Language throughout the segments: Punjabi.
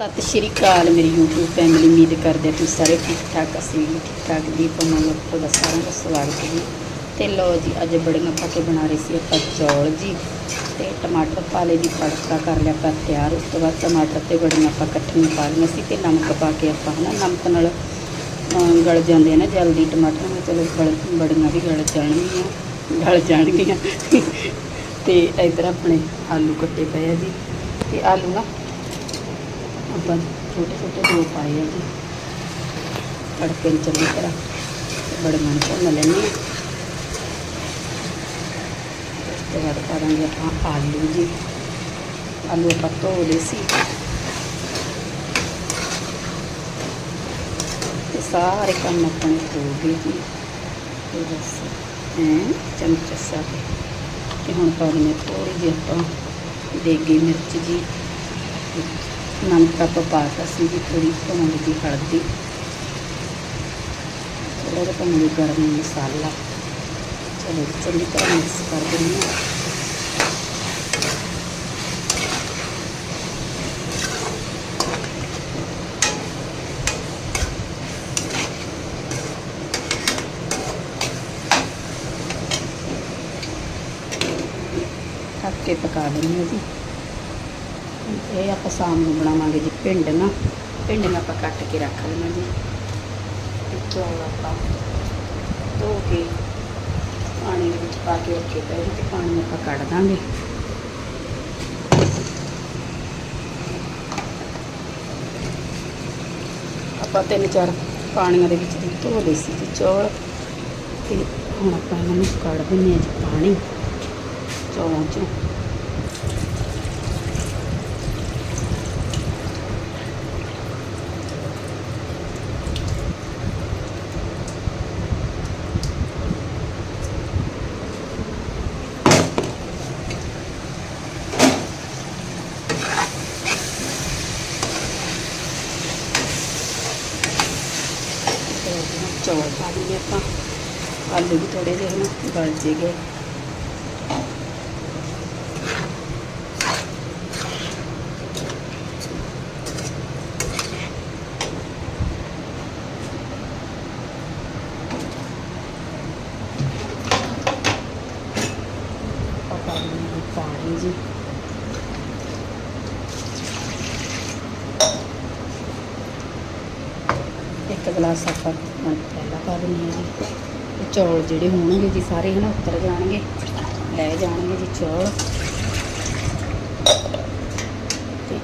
ਸਤਿ ਸ਼੍ਰੀ ਅਕਾਲ ਮੇਰੀ YouTube ਫੈਮਿਲੀ ਉਮੀਦ ਕਰਦੇ ਤੁਸੀਂ ਸਾਰੇ ਠੀਕ ਠਾਕ, ਅਸੀਂ ਵੀ ਠੀਕ ਠਾਕ ਦੀ ਪਮਨ ਤੁਹਾਡਾ ਸਾਰਿਆਂ ਦਾ ਸਵਾਗਤ ਹੈ ਜੀ। ਤੇ ਲਓ ਜੀ, ਅੱਜ ਬੜੀਆਂ ਪਾ ਕੇ ਬਣਾ ਰਹੇ ਸੀ ਆਪਾਂ ਚੌਲ ਜੀ। ਤੇ ਟਮਾਟਰ ਪਾ ਲਏ ਜੀ, ਤੜਕਾ ਕਰ ਲਿਆ ਆਪਾਂ ਤਿਆਰ। ਉਸ ਤੋਂ ਬਾਅਦ ਟਮਾਟਰ ਤੇ ਬੜੀਆਂ ਆਪਾਂ ਇਕੱਠੀਆਂ ਪਾ ਲਈਆਂ ਸੀ ਤੇ ਨਮਕ ਪਾ ਕੇ ਆਪਾਂ ਹਨਾ, ਨਮਕ ਨਾਲ ਗਲ ਜਾਂਦੇ ਆ ਨਾ ਜਲਦੀ ਟਮਾਟਰ। ਨੂੰ ਚਲੋ ਗਲ ਬੜੀਆਂ ਵੀ ਗਲ ਜਾਣਗੀਆਂ ਗਲ ਜਾਣਗੀਆਂ। ਤੇ ਇਧਰ ਆਪਣੇ ਆਲੂ ਕੱਟੇ ਪਏ ਆ ਜੀ। ਤੇ ਆਲੂ ਨਾ ਆਪਾਂ ਛੋਟੇ ਛੋਟੇ ਦੋ ਪਾਏ ਆ ਜੀ। ਤੜਕੇ ਨੂੰ ਚੰਗੀ ਤਰ੍ਹਾਂ ਤੇ ਬੜੇ ਮਨ ਭੁੰਨ ਲੈਂਦੇ ਹਾਂ ਉਸ ਤੋਂ ਬਾਅਦ ਪਾ ਆਪਾਂ ਆਲੂ ਜੀ। ਆਲੂ ਆਪਾਂ ਧੋ ਲਏ ਸੀ। ਤੇ ਸਾਰੇ ਕੰਮ ਆਪਣੇ ਹੋ ਗਏ ਜੀ। ਤੇ ਬਸ ਐਂ ਚਮਚ ਸਾ ਤੇ ਹੁਣ ਪਾ ਦਿੰਦੇ ਜਿਹੀ ਆਪਾਂ ਦੇਗੀ ਮਿਰਚ ਜੀ। ਨਮਕ ਆਪਾਂ ਪਾਤਾ ਸੀ ਜੀ ਥੋੜੀ ਕਮੰਡ ਦੀ ਹਲਦੀ। ਥੋੜਾ ਜਿਹਾ ਕਮੰਡ ਗਰਮ ਮਸਾਲਾ। ਚਲੋ ਚੰਗੀ ਤਰ੍ਹਾਂ ਮਿਕਸ ਕਰ ਦਿੰਦੇ ਹਾਂ। ਢੱਕ ਕੇ ਪਕਾ ਦਿੰਦੇ ਹਾਂ ਜੀ। ਇਹ ਆਪਾਂ ਸ਼ਾਮ ਨੂੰ ਬਣਾਵਾਂਗੇ ਜੀ ਭਿੰਡ ਨਾ। ਭਿੰਡੀਆਂ ਆਪਾਂ ਕੱਟ ਕੇ ਰੱਖ ਲਈਆਂ ਜੀ। ਚੌਲ ਆਪਾਂ ਧੋ ਕੇ ਪਾਣੀ ਦੇ ਵਿੱਚ ਪਾ ਕੇ ਰੱਖੇ ਪਏ ਤੇ ਪਾਣੀ ਆਪਾਂ ਕੱਢ ਦਾਂਗੇ। ਆਪਾਂ ਤਿੰਨ ਚਾਰ ਪਾਣੀਆਂ ਦੇ ਵਿੱਚ ਦੀ ਧੋ ਲਈ ਸੀ ਜੀ ਚੌਲ। ਤੇ ਹੁਣ ਆਪਾਂ ਇਹਨਾਂ ਨੂੰ ਕੱਢ ਦਿੰਦੇ ਹਾਂ ਜੀ ਪਾਣੀ ਚੌਲਾਂ ਚੋਂ ਤੇ ਹੁਣ ਚੌਲ ਪਾ ਦਈਏ ਆਪਾਂ। ਆਲੂ ਵੀ ਥੋੜੇ ਜਿਹੇ ਨਾ ਗਲ ਜੇਗੇ। ਆਪਾਂ ਪਾਣੀ ਜੀ। ਇੱਕ ਗਲਾਸ ਆਪਾਂ ਹੁਣ ਪਾ ਦਿੰਦੇ ਹਾਂ ਜੀ। ਚੌਲ ਜਿਹੜੇ ਹੋਣਗੇ ਜੀ ਸਾਰੇ ਹਨਾ ਉੱਤਰ ਜਾਣਗੇ। ਲੈ ਜਾਣਗੇ ਜੀ ਚੌਲ। ਤੇ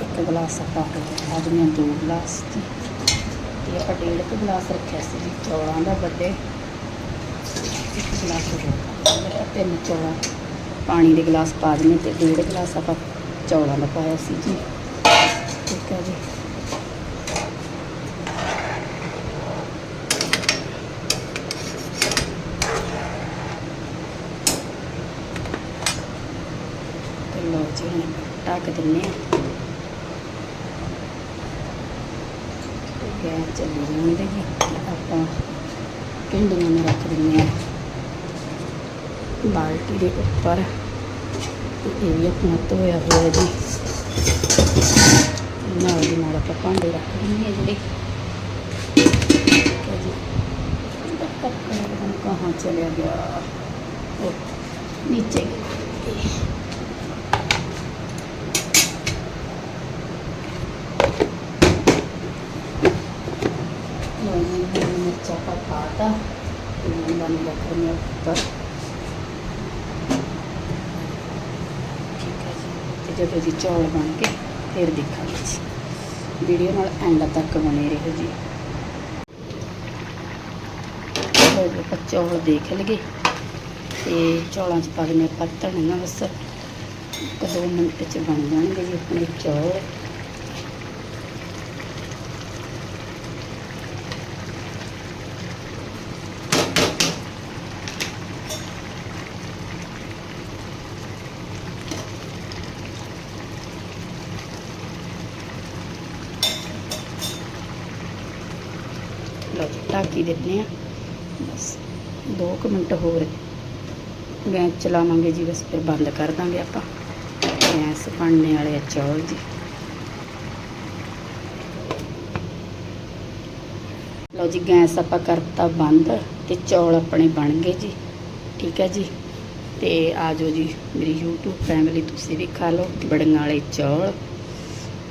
ਇੱਕ ਗਲਾਸ ਆਪਾਂ ਪਾ ਦਿੰਦੇ ਦੋ ਗਲਾਸ ਜੀ। ਤੇ ਆਪਾਂ ਡੇਢ ਕੁ ਗਲਾਸ ਰੱਖਿਆ ਸੀ ਜੀ ਚੌਲਾਂ ਦਾ ਵੱਡੇ। ਇੱਕ ਗਲਾਸ ਹੋਰ ਤਿੰਨ ਚੌਲਾਂ। ਪਾਣੀ ਦੇ ਗਲਾਸ ਪਾ ਦਿੰਦੇ ਤੇ ਡੇਢ ਗਲਾਸ ਆਪਾਂ ਚੌਲਾਂ ਦਾ ਪਾਇਆ ਸੀ ਜੀ। ਠੀਕ ਹੈ ਜੀ। ਤੇ ਲਓ ਜੀ ਹੁਣ ਢੱਕ ਦਿੰਨੇ ਆ ਤੇ ਗੈਸ ਚੱਲੀ ਜਾਂਦੇ ਜੀ ਆਪਾਂ ਭਿੰਡੀਆਂ ਨੂੰ ਰੱਖ ਦਿੰਨੇ ਆ ਬਾਲਟੀ ਦੇ ਉੱਪਰ ਤੇ ਇਹ ਵੀ ਆਪਣਾ ਧੋਇਆ ਹੋਇਆ ਜੀ ਨਾਲ ਦੀ ਨਾਲ ਆਪਾਂ ਭਾਂਡੇ ਰੱਖ ਦਿੰਨੇ ਆ ਜਿਹੜੇ ਠੀਕ ਹੈ ਜੀ ढक्कन कहाँ चला गया ओ, नीचे ሆነ ቻፓት ፓታ እንዳንበቅርሚያ በር ਤੇ ਜਦੋਂ ਜੀ ਚੌਲ ਬਣ ਕੇ ਫਿਰ ਦੇਖਾਂਗੇ ਜੀ ਵੀਡੀਓ ਨਾਲ ਐਂਡ ਤੱਕ ਬਣੇ ਰਹੋ ਜੀ ਆਪਾਂ ਚੌਲ ਦੇਖ ਲਗੇ ਤੇ ਚੌਲਾਂ 'ਚ ਪਾ ਦਿੰਦੇ ਆਪਾਂ ਧਣੇ ਨਾਲ ਬਸ ਇੱਕ ਦੋ ਮਿੰਟ 'ਚ ਬਣ ਜਾਣਗੇ ਜੀ ਆਪਣੇ ਚੌਲ ਢੱਕ ਹੀ ਦਿੰਨੇ ਆ। ਬਸ 2 ਮਿੰਟ ਹੋਰ ਗੈਸ ਚਲਾਵਾਂਗੇ ਜੀ, ਬਸ ਫਿਰ ਬੰਦ ਕਰ ਦਾਂਗੇ ਆਪਾਂ। ਗੈਸ ਬਣਨੇ ਵਾਲੇ ਆ ਚੌਲ ਜੀ। ਲਓ ਜੀ, ਗੈਸ ਆਪਾਂ ਕਰਤਾ ਬੰਦ ਤੇ ਚੌਲ ਆਪਣੇ ਬਣ ਗਏ ਜੀ। ਠੀਕ ਹੈ ਜੀ। ਤੇ ਆਜੋ ਜੀ, ਮੇਰੀ YouTube ਫੈਮਿਲੀ ਤੁਸੀਂ ਵੀ ਖਾ ਲਓ। ਬੜਨ ਨਾਲੇ ਚੌਲ।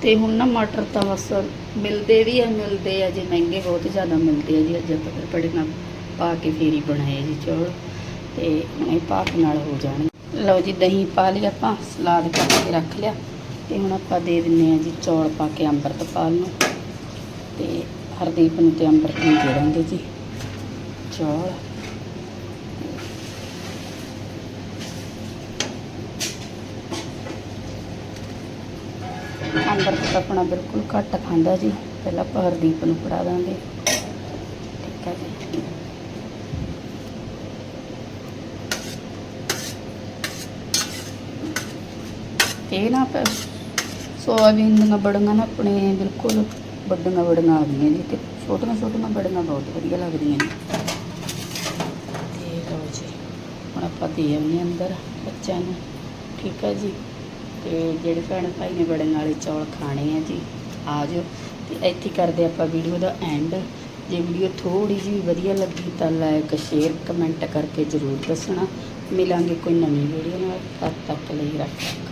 ਤੇ ਹੁਣ ਨਾ ਮਟਰ ਤਾਂ ਬਸ ਮਿਲਦੇ ਵੀ ਆ, ਮਿਲਦੇ ਆ ਜੀ, ਮਹਿੰਗੇ ਬਹੁਤ ਜ਼ਿਆਦਾ ਮਿਲਦੇ ਆ ਜੀ, ਅੱਜ ਆਪਾਂ ਫਿਰ ਨਾਲ ਪਾ ਕੇ ਫੇਰ ਹੀ ਬਣਾਏ ਜੀ ਚੌਲ ਤੇ ਹੁਣ ਇਹ ਭਾਪ ਨਾਲ ਹੋ ਜਾਣਗੇ। ਲਓ ਜੀ, ਦਹੀਂ ਪਾ ਲਿਆ ਆਪਾਂ, ਸਲਾਦ ਕੱਟ ਕੇ ਰੱਖ ਲਿਆ ਤੇ ਹੁਣ ਆਪਾਂ ਦੇ ਦਿੰਨੇ ਆ ਜੀ ਚੌਲ ਪਾ ਕੇ ਅੰਮ੍ਰਿਤਪਾਲ ਨੂੰ ਤੇ ਹਰਦੀਪ ਨੂੰ ਤੇ ਅੰਮ੍ਰਿਤ ਨੂੰ ਦੇ ਦਾਂਗੇ ਜੀ ਚੌਲ। ਅੰਦਰ ਆਪਣਾ ਬਿਲਕੁਲ ਘੱਟ ਖਾਂਦਾ ਜੀ। ਪਹਿਲਾਂ ਆਪਾਂ ਹਰਦੀਪ ਨੂੰ ਫੜਾ ਦਾਂਗੇ। ਠੀਕ ਹੈ ਜੀ। ਇਹ ਨਾ ਆਪਾਂ ਸੋਇਆਬੀਨ ਦੀਆਂ ਬੜੀਆਂ ਨਾ ਆਪਣੇ ਬਿਲਕੁਲ ਵੱਡੀਆਂ ਬੜੀਆਂ ਆ ਗਈਆਂ ਜੀ ਤੇ ਛੋਟੀਆਂ ਛੋਟੀਆਂ ਬੜੀਆਂ ਬਹੁਤ ਵਧੀਆ ਲੱਗਦੀਆਂ ਨੇ। ਤੇ ਲਓ ਜੀ। ਹੁਣ ਆਪਾਂ ਦੇ ਆਉਂਦੇ ਅੰਦਰ ਬੱਚਿਆਂ ਨੂੰ। ਠੀਕ ਹੈ ਜੀ। ਤੇ ਜਿਹੜੇ ਭੈਣ ਭਾਈ ਨੇ ਬੜੀਆਂ ਵਾਲੇ ਚੌਲ ਖਾਣੇ ਆ ਜੀ, ਆ ਜਾਓ। ਤੇ ਇੱਥੇ ਕਰਦੇ ਆਪਾਂ ਵੀਡੀਓ ਦਾ ਐਂਡ ਜੇ ਵੀਡੀਓ ਥੋੜੀ ਜਿਹੀ ਵਧੀਆ ਲੱਗੀ ਤਾਂ ਲਾਈਕ ਸ਼ੇਅਰ ਕਮੈਂਟ ਕਰਕੇ ਜ਼ਰੂਰ ਦੱਸਣਾ। ਮਿਲਾਂਗੇ ਕੋਈ ਨਵੀਂ ਵੀਡੀਓ ਨਾਲ। ਤਦ ਤੱਕ ਲਈ ਰੱਖ।